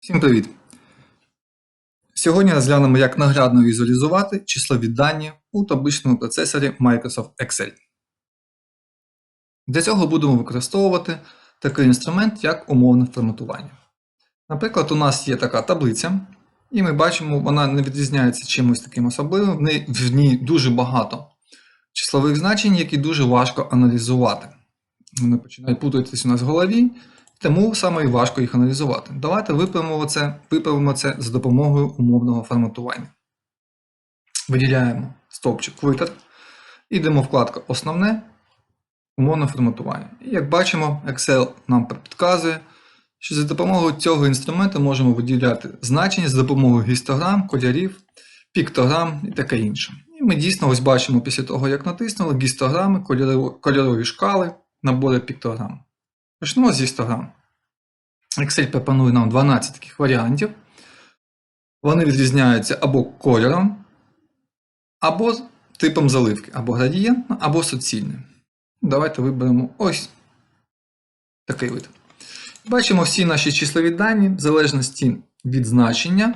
Всім привіт! Сьогодні розглянемо, як наглядно візуалізувати числові дані у табличному процесорі Microsoft Excel. Для цього будемо використовувати такий інструмент, як умовне форматування. Наприклад, у нас є така таблиця, і ми бачимо, вона не відрізняється чимось таким особливим, в ній, в ній дуже багато числових значень, які дуже важко аналізувати. Вони починають путатись у нас в голові, тому саме і важко їх аналізувати. Давайте виправимо це, виправимо це за допомогою умовного форматування. Виділяємо стовпчик витер, йдемо в вкладку Основне, умовне форматування. І як бачимо, Excel нам підказує, що за допомогою цього інструменту можемо виділяти значення за допомогою гістограм, кольорів, піктограм і таке інше. І ми дійсно ось бачимо після того, як натиснули гістограми, кольорові шкали, набори піктограм. Почнемо з гістограм. Excel пропонує нам 12 таких варіантів. Вони відрізняються або кольором, або типом заливки, або градієнтно, або суцільне. Давайте виберемо ось такий вид. Бачимо всі наші числові дані, в залежності від значення,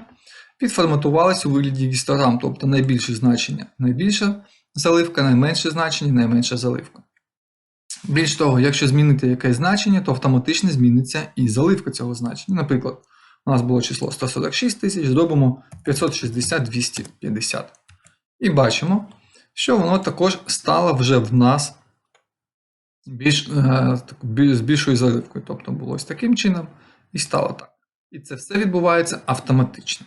підформатувалися у вигляді гістограм, тобто найбільше значення найбільша заливка, найменше значення найменша заливка. Більш того, якщо змінити якесь значення, то автоматично зміниться і заливка цього значення. Наприклад, у нас було число 146 тисяч, зробимо 560 250. І бачимо, що воно також стало вже в нас більш, е, з більшою заливкою. Тобто було ось таким чином і стало так. І це все відбувається автоматично.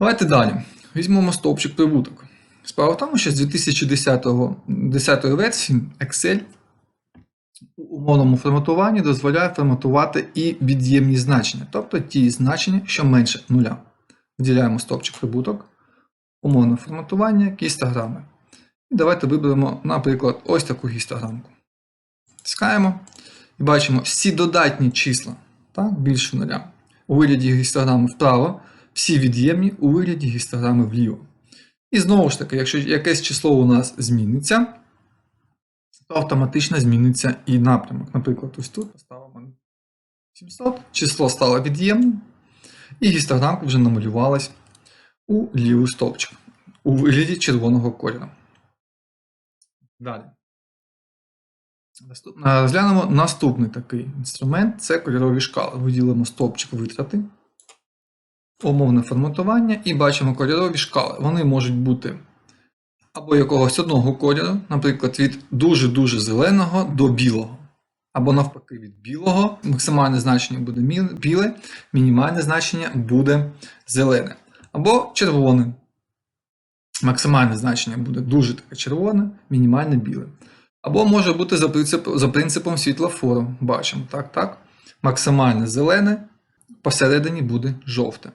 Давайте далі. Візьмемо стовпчик прибуток. Справа в тому, що з 2010 10 версії Excel у умовному форматуванні дозволяє форматувати і від'ємні значення, тобто ті значення, що менше нуля. Виділяємо стопчик прибуток, умовне форматування, гістограми. І давайте виберемо, наприклад, ось таку гістограмку. Тискаємо і бачимо всі додатні числа так, більше нуля. У вигляді гістограми вправо, всі від'ємні у вигляді гістограми вліво. І знову ж таки, якщо якесь число у нас зміниться, то автоматично зміниться і напрямок. Наприклад, ось тут поставимо 700, число стало від'ємним, і гістограмка вже намалювалась у лівий стовпчик у вигляді червоного кольору. Далі. Розглянемо наступний такий інструмент це кольорові шкали. Виділимо стовпчик витрати умовне форматування і бачимо кольорові шкали. Вони можуть бути або якогось одного кольору, наприклад, від дуже-дуже зеленого до білого. Або навпаки, від білого максимальне значення буде біле, мінімальне значення буде зелене. Або червоне. Максимальне значення буде дуже таке червоне, мінімальне біле. Або може бути за принципом, за принципом світлофору. Бачимо, так, так. Максимальне зелене, посередині буде жовте.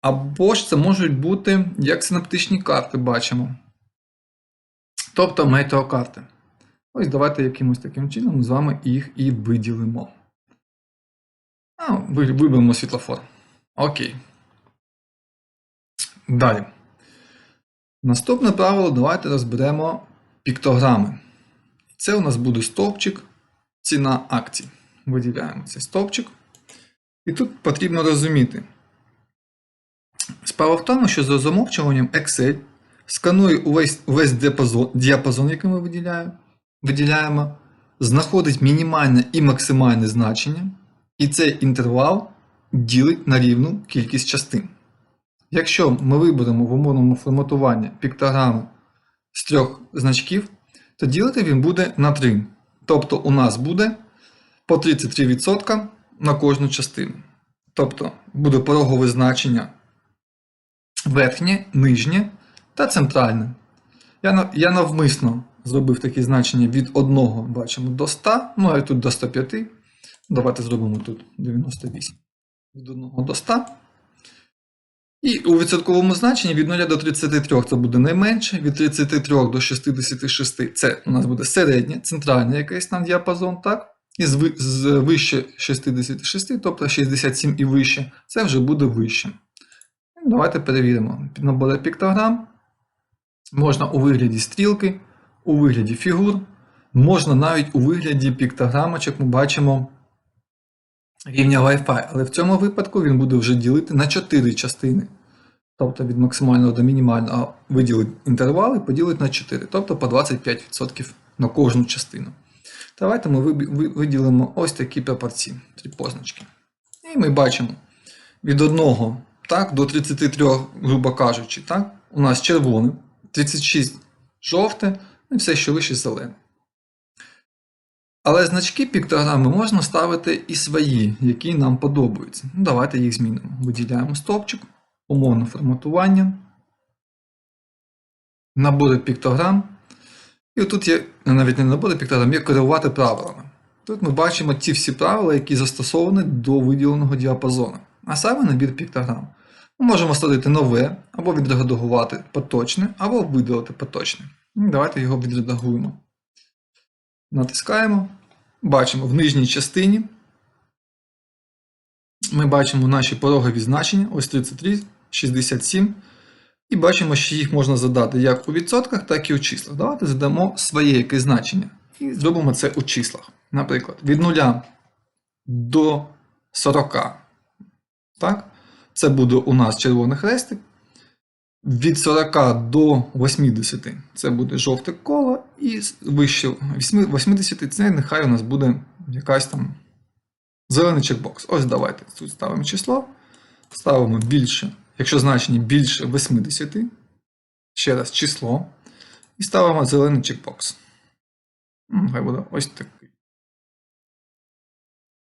Або ж це можуть бути як синаптичні карти бачимо. Тобто метеокарти. Ось давайте якимось таким чином з вами їх і виділимо. А, Виберемо світлофор. Окей. Далі. Наступне правило давайте розберемо піктограми. Це у нас буде стовпчик ціна акцій. Виділяємо цей стовпчик. І тут потрібно розуміти. Справа в тому, що за замовчуванням Excel сканує увесь увесь діапазон, діапазон, який ми виділяємо, виділяємо, знаходить мінімальне і максимальне значення, і цей інтервал ділить на рівну кількість частин. Якщо ми виберемо в умовному форматуванні піктограми з трьох значків, то ділити він буде на 3. Тобто у нас буде по 33% на кожну частину. Тобто буде порогове значення верхнє, нижнє та центральне. Я я навмисно зробив такі значення від 1 бачимо, до 100, ну а тут до 105. Давайте зробимо тут 98. Від 1 до 100. І у відсотковому значенні від 0 до 33 це буде найменше, від 33 до 66 це у нас буде середнє, центральний якийсь там діапазон, так? І з, вище 66, тобто 67 і вище, це вже буде вище. Давайте перевіримо. Набори піктограм. Можна у вигляді стрілки, у вигляді фігур, можна навіть у вигляді піктограмочок ми бачимо рівня Wi-Fi, але в цьому випадку він буде вже ділити на 4 частини. Тобто від максимального до мінімального виділить інтервал і поділить на 4, тобто по 25% на кожну частину. Давайте ми виділимо ось такі пропорції, три позначки. І ми бачимо від 1 так, до 33, грубо кажучи, так, у нас червоне, 36 жовте і все, що вище зелене. Але значки піктограми можна ставити і свої, які нам подобаються. Ну, Давайте їх змінимо. Виділяємо стопчик, умовне форматування, набори піктограм. І тут є навіть не набори піктограм, є керувати правилами. Тут ми бачимо ті всі правила, які застосовані до виділеного діапазону. А саме набір піктограм. Ми можемо створити нове, або відредагувати поточне, або видалити поточне. Давайте його відредагуємо. Натискаємо. Бачимо в нижній частині. Ми бачимо наші порогові значення, ось 33, 67. І бачимо, що їх можна задати як у відсотках, так і у числах. Давайте задамо своє якесь значення. І зробимо це у числах. Наприклад, від 0 до 40. Так? Це буде у нас червоний хрестик. Від 40 до 80 це буде жовте коло, і вище 80 це нехай у нас буде якась там зелений чекбокс. Ось давайте тут ставимо число. Ставимо більше, якщо значення більше 80, ще раз число. І ставимо зелений чекбокс. Хай буде ось такий.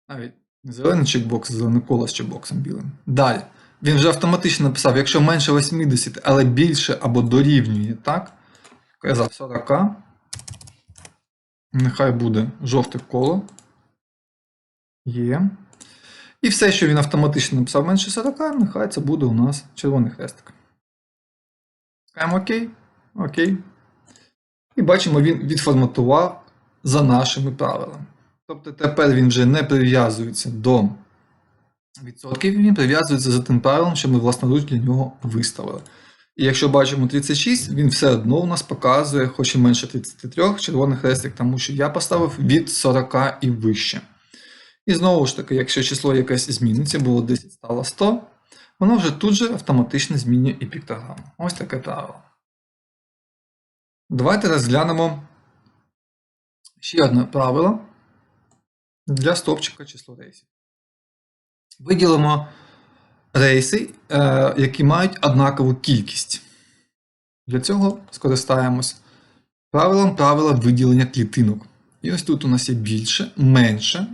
Навіть зелений чекбокс, зелене коло з чекбоксом білим. Далі. Він вже автоматично написав, якщо менше 80, але більше або дорівнює, так? Казав 40. Нехай буде жовте коло. Є. І все, що він автоматично написав менше 40, нехай це буде у нас червоний хрестик. Скаємо ОК. Окей. І бачимо, він відформатував за нашими правилами. Тобто тепер він вже не прив'язується до відсотків, він прив'язується за тим правилом, що ми власноруч для нього виставили. І якщо бачимо 36, він все одно у нас показує, хоч і менше 33 червоний хрестик, тому що я поставив від 40 і вище. І знову ж таки, якщо число якесь зміниться, було 10, стало 100, воно вже тут же автоматично змінює і піктограму. Ось таке правило. Давайте розглянемо ще одне правило для стовпчика число рейсів. Виділимо рейси, е, які мають однакову кількість. Для цього скористаємось правилом правила виділення клітинок. І ось тут у нас є більше, менше,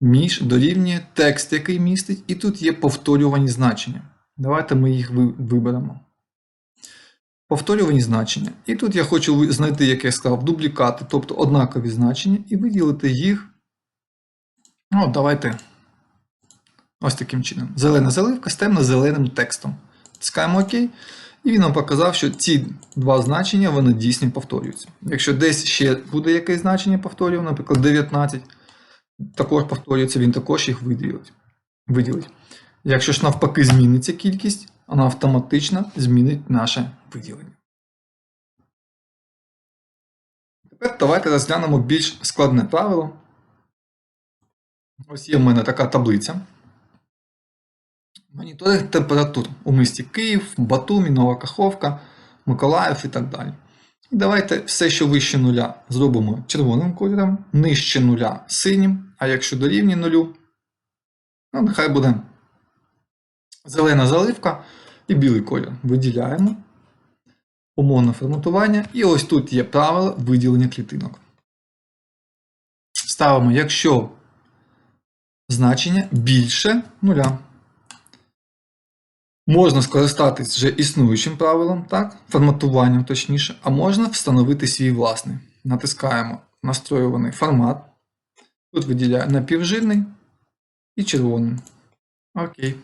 між дорівнює текст, який містить, і тут є повторювані значення. Давайте ми їх виберемо. Повторювані значення. І тут я хочу знайти, як я сказав, дублікати, тобто однакові значення, і виділити їх. Ну, давайте ось таким чином. Зелена заливка з темно-зеленим текстом. Тискаємо ОК. І він нам показав, що ці два значення вони дійсно повторюються. Якщо десь ще буде якесь значення повторювано, наприклад, 19, також повторюється, він також їх виділить. виділить. Якщо ж навпаки зміниться кількість, вона автоматично змінить наше виділення. Тепер давайте розглянемо більш складне правило. Ось є в мене така таблиця. Моніторинг температур у місті Київ, Батумі, Нова Каховка, Миколаїв і так далі. І давайте все, що вище нуля, зробимо червоним кольором, нижче нуля синім, а якщо дорівнює нулю, ну нехай буде зелена заливка і білий кольор. Виділяємо умовне форматування. І ось тут є правило виділення клітинок. Ставимо, якщо значення більше нуля. Можна скористатись вже існуючим правилом, так, форматуванням точніше, а можна встановити свій власний. Натискаємо настроюваний формат. Тут виділяю напівжирний і червоний. Окей.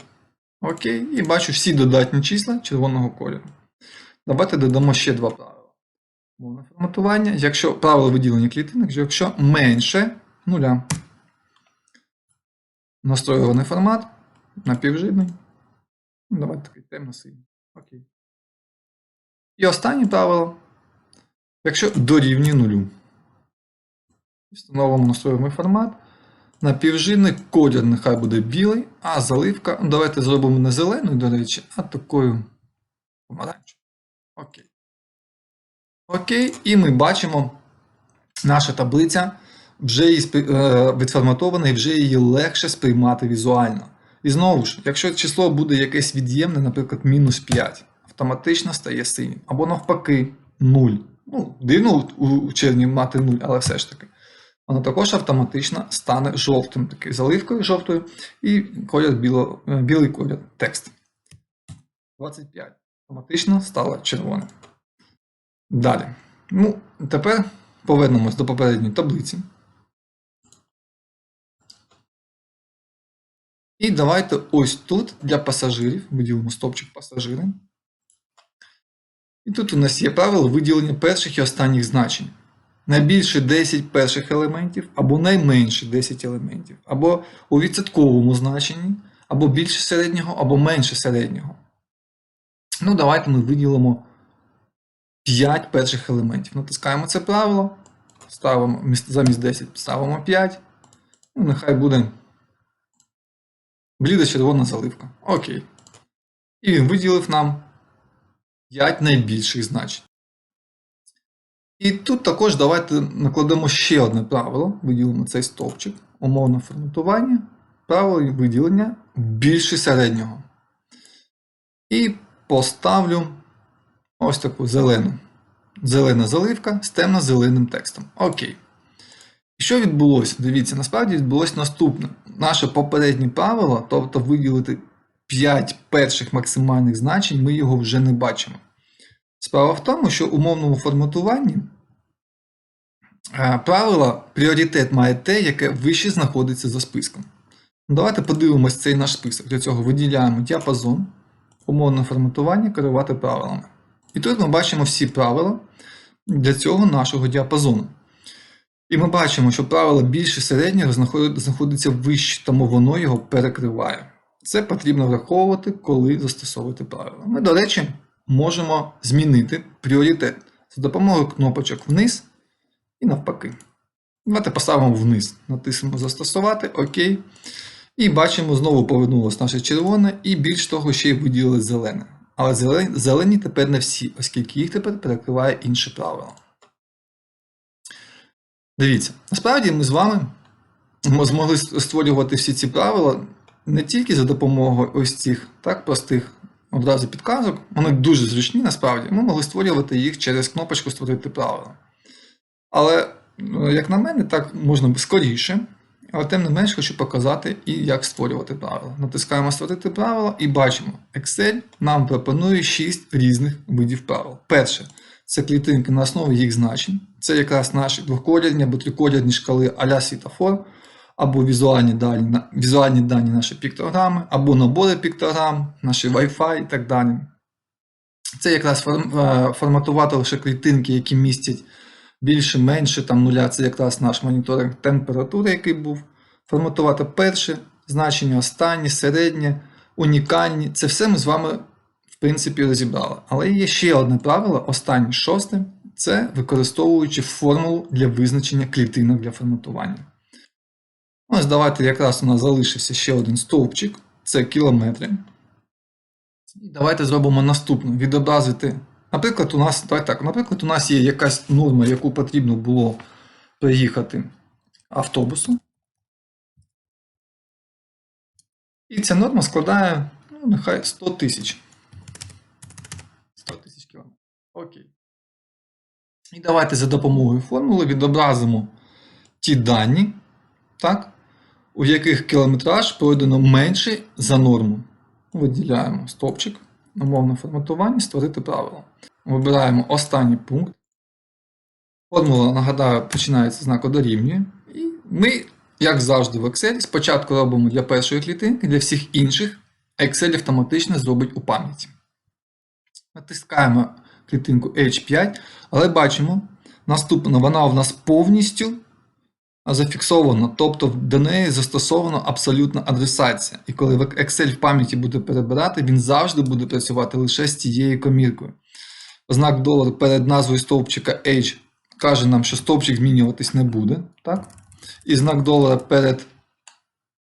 Окей. І бачу всі додатні числа червоного кольору. Давайте додамо ще два правила. Мовне форматування. Якщо правило виділення клітинок, якщо менше нуля. Настроюваний формат напівжирний. Ну, давайте такий темно-синій. Окей. І останнє правило. Якщо дорівнює нулю. Встановимо настроюємо формат. напівжирний колір нехай буде білий, а заливка, ну, давайте зробимо не зеленою, до речі, а такою помаранчевою. Окей. Окей, і ми бачимо, наша таблиця вже її е, відформатована і вже її легше сприймати візуально. І знову ж, якщо число буде якесь від'ємне, наприклад, мінус 5, автоматично стає синім. Або навпаки, 0. Ну, дивно у червні мати 0, але все ж таки. Воно також автоматично стане жовтим, такою заливкою жовтою, і колір біло, е, білий колір текст. 25. Автоматично стало червоним. Далі. Ну, тепер повернемось до попередньої таблиці. І давайте ось тут для пасажирів виділимо стопчик пасажири. І тут у нас є правило виділення перших і останніх значень. Найбільше 10 перших елементів, або найменше 10 елементів, або у відсотковому значенні, або більше середнього, або менше середнього. Ну, давайте ми виділимо 5 перших елементів. Натискаємо це правило, ставимо замість 10 ставимо 5. Ну, нехай буде блідо-червона заливка. Окей. І він виділив нам 5 найбільших значень. І тут також давайте накладемо ще одне правило, виділимо цей стовпчик, умовне форматування, правило виділення більше середнього. І поставлю ось таку зелену. Зелена заливка з темно-зеленим текстом. Окей. Що відбулося? Дивіться, насправді відбулося наступне. Наше попереднє правило, тобто виділити 5 перших максимальних значень, ми його вже не бачимо. Справа в тому, що в умовному форматуванні е, правило пріоритет має те, яке вище знаходиться за списком. Ну, Давайте подивимось цей наш список. Для цього виділяємо діапазон, умовне форматування, керувати правилами. І тут ми бачимо всі правила для цього нашого діапазону. І ми бачимо, що правило більше середнього знаходиться вище, тому воно його перекриває. Це потрібно враховувати, коли застосовувати правила. Ми, до речі, можемо змінити пріоритет за допомогою кнопочок вниз і навпаки. Давайте поставимо вниз, натиснемо Застосувати, ОК. І бачимо, знову повернулося наше червоне, і більш того, ще й виділили зелене. Але зелені тепер не всі, оскільки їх тепер перекриває інше правило. Дивіться, насправді ми з вами змогли створювати всі ці правила не тільки за допомогою ось цих так простих одразу підказок, вони дуже зручні насправді. Ми могли створювати їх через кнопочку Створити правила. Але, е, як на мене, так можна скоріше. Але тим не менш хочу показати і як створювати правила. Натискаємо Створити правила і бачимо, Excel нам пропонує 6 різних видів правил. Перше це клітинки на основі їх значень. Це якраз наші двоколірні або триколірні шкали а-ля світофор, або візуальні дані, візуальні дані наші піктограми, або набори піктограм, наші Wi-Fi і так далі. Це якраз е, форматувати лише клітинки, які містять більше, менше там нуля, це якраз наш моніторинг температури, який був. Форматувати перше значення, останнє, середнє, унікальні. Це все ми з вами, принципі, розібрали. Але є ще одне правило, останнє шосте це використовуючи формулу для визначення клітинок для форматування. Ось давайте якраз у нас залишився ще один стовпчик, це кілометри. І давайте зробимо наступне: відобразити. Наприклад, у нас так, так, наприклад, у нас є якась норма, яку потрібно було проїхати автобусом. І ця норма складає, ну, нехай 100 тисяч. 100. Окей. І давайте за допомогою формули відобразимо ті дані, так, у яких кілометраж пройдено менше за норму. Виділяємо стопчик, умовне форматування, створити правило. Вибираємо останній пункт. Формула, нагадаю, починається з знаку дорівнює. І ми, як завжди в Excel, спочатку робимо для першої клітинки, для всіх інших Excel автоматично зробить у пам'яті. Натискаємо клітинку H5, але бачимо, наступно вона у нас повністю зафіксована, тобто до неї застосована абсолютна адресація. І коли Excel в пам'яті буде перебирати, він завжди буде працювати лише з цією коміркою. Знак долар перед назвою стовпчика H каже нам, що стовпчик змінюватись не буде. Так? І знак долара перед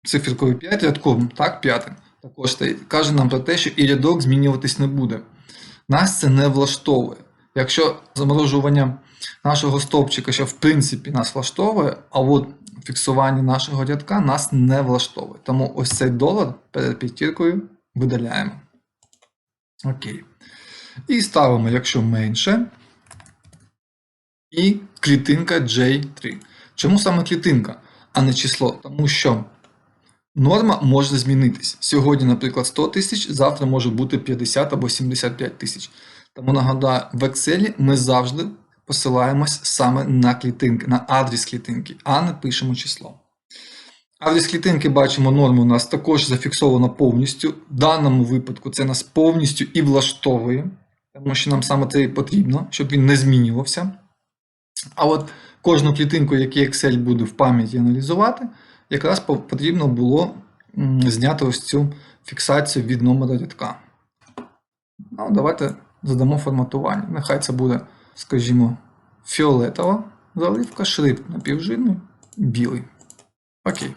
циферкою 5 рядком, так, п'ятим, також каже нам про те, що і рядок змінюватись не буде. Нас це не влаштовує. Якщо заморожування нашого стовпчика, що в принципі нас влаштовує, а от фіксування нашого рядка нас не влаштовує. Тому ось цей долар перед п'ятіркою видаляємо. Окей. І ставимо, якщо менше, і клітинка J3. Чому саме клітинка, а не число? Тому що норма може змінитись. Сьогодні, наприклад, 100 тисяч, завтра може бути 50 або 75 тисяч. Тому нагадаю, в Excel ми завжди посилаємось саме на клітинки, на адрес клітинки, а не пишемо число. Адрес клітинки бачимо, норму у нас також зафіксовано повністю. В даному випадку це нас повністю і влаштовує, тому що нам саме це і потрібно, щоб він не змінювався. А от кожну клітинку, яку Excel буде в пам'яті аналізувати, якраз потрібно було зняти ось цю фіксацію від номера рядка. Ну, давайте задамо форматування. Нехай це буде, скажімо, фіолетова заливка, шрифт напівжирний, білий. Окей.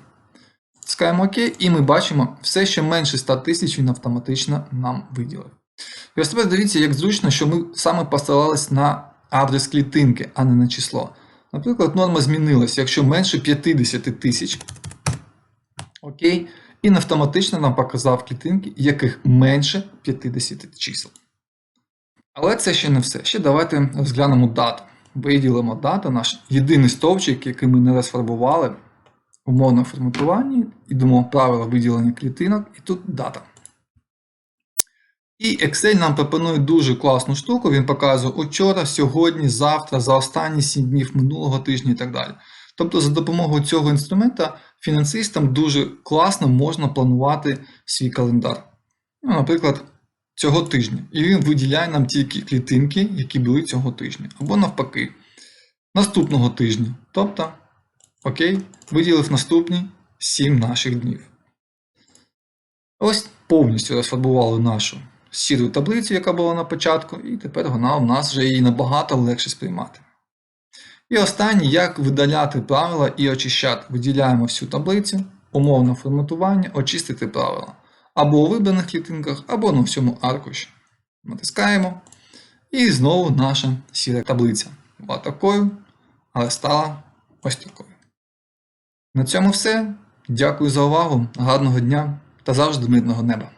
Тискаємо ОК, і ми бачимо, все, що менше 100 тисяч, він автоматично нам виділив. І ось тепер дивіться, як зручно, що ми саме посилались на адрес клітинки, а не на число. Наприклад, норма змінилася, якщо менше 50 тисяч. Окей. І автоматично нам показав клітинки, яких менше 50 чисел. Але це ще не все. Ще давайте розглянемо дату. Виділимо дату, наш єдиний стовпчик, який ми не розфарбували в умовному форматуванні. Йдемо правила виділення клітинок, і тут дата. І Excel нам пропонує дуже класну штуку. Він показує учора, сьогодні, завтра, за останні 7 днів минулого тижня і так далі. Тобто, за допомогою цього інструмента фінансистам дуже класно можна планувати свій календар. Ну, наприклад, цього тижня. І він виділяє нам тільки клітинки, які були цього тижня. Або навпаки, наступного тижня. Тобто, окей, виділив наступні 7 наших днів. Ось повністю розфарбували нашу сіру таблицю, яка була на початку, і тепер вона у нас вже її набагато легше сприймати. І останнє, як видаляти правила і очищати. Виділяємо всю таблицю, умовне форматування, очистити правила. Або у вибраних клітинках, або на всьому аркуші. Натискаємо. І знову наша сіра таблиця. Була такою, але стала ось такою. На цьому все. Дякую за увагу, гарного дня та завжди мирного неба.